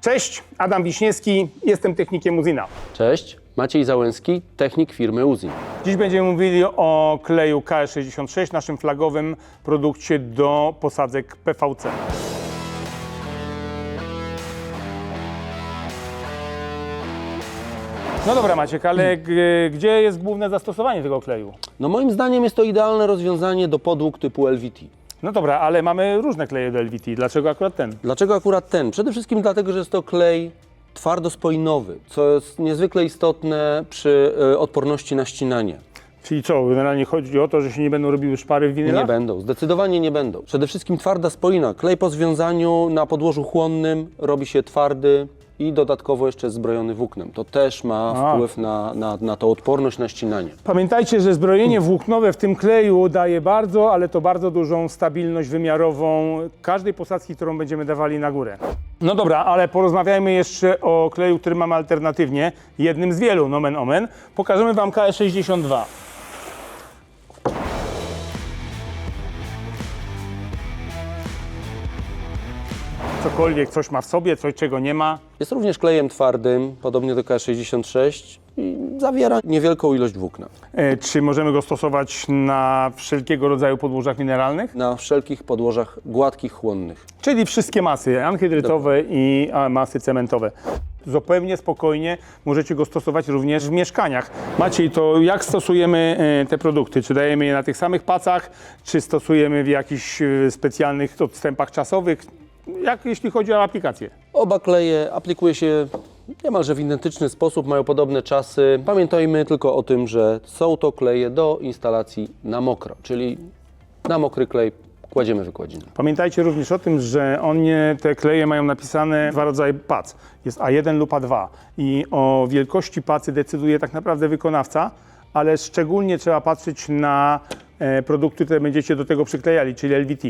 Cześć, Adam Wiśniewski, jestem technikiem Uzina. Cześć, Maciej Załęski, technik firmy Uzi. Dziś będziemy mówili o kleju KS66, naszym flagowym produkcie do posadzek PVC. No dobra Maciek, ale g- gdzie jest główne zastosowanie tego kleju? No moim zdaniem jest to idealne rozwiązanie do podłóg typu LVT. No dobra, ale mamy różne kleje do LVT. Dlaczego akurat ten? Dlaczego akurat ten? Przede wszystkim dlatego, że jest to klej twardospoinowy, co jest niezwykle istotne przy e, odporności na ścinanie. Czyli co, generalnie chodzi o to, że się nie będą robiły szpary w winylach? Nie będą, zdecydowanie nie będą. Przede wszystkim twarda spoina. Klej po związaniu na podłożu chłonnym robi się twardy i dodatkowo jeszcze jest zbrojony włóknem. To też ma A. wpływ na, na, na tą odporność na ścinanie. Pamiętajcie, że zbrojenie włóknowe w tym kleju daje bardzo, ale to bardzo dużą stabilność wymiarową każdej posadzki, którą będziemy dawali na górę. No dobra, ale porozmawiajmy jeszcze o kleju, który mamy alternatywnie, jednym z wielu, nomen omen. Pokażemy Wam KS62. Cokolwiek coś ma w sobie, coś czego nie ma. Jest również klejem twardym, podobnie do K66 i zawiera niewielką ilość włókna. E, Czy możemy go stosować na wszelkiego rodzaju podłożach mineralnych? Na wszelkich podłożach gładkich, chłonnych. Czyli wszystkie masy anhydrytowe i a, masy cementowe. Zupełnie spokojnie możecie go stosować również w mieszkaniach. Maciej, to jak stosujemy e, te produkty? Czy dajemy je na tych samych pacach, czy stosujemy w jakichś e, specjalnych odstępach czasowych? Jak jeśli chodzi o aplikację? Oba kleje aplikuje się niemalże w identyczny sposób, mają podobne czasy. Pamiętajmy tylko o tym, że są to kleje do instalacji na mokro, czyli na mokry klej kładziemy wykładzinę. Pamiętajcie również o tym, że one, te kleje mają napisane dwa rodzaje pac. Jest A1 lub A2 i o wielkości pacy decyduje tak naprawdę wykonawca, ale szczególnie trzeba patrzeć na e, produkty, które będziecie do tego przyklejali, czyli LVT.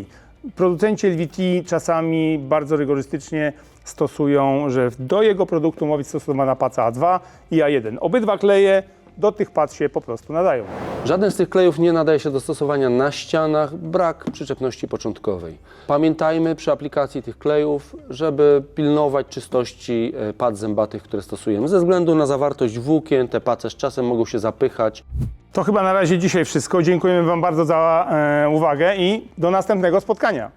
Producenci LVT czasami bardzo rygorystycznie stosują, że do jego produktu ma być stosowana paca A2 i A1. Obydwa kleje do tych pac się po prostu nadają. Żaden z tych klejów nie nadaje się do stosowania na ścianach, brak przyczepności początkowej. Pamiętajmy przy aplikacji tych klejów, żeby pilnować czystości e, pad zębatych, które stosujemy. Ze względu na zawartość włókien, te pace z czasem mogą się zapychać. To chyba na razie dzisiaj wszystko. Dziękujemy Wam bardzo za e, uwagę i do następnego spotkania.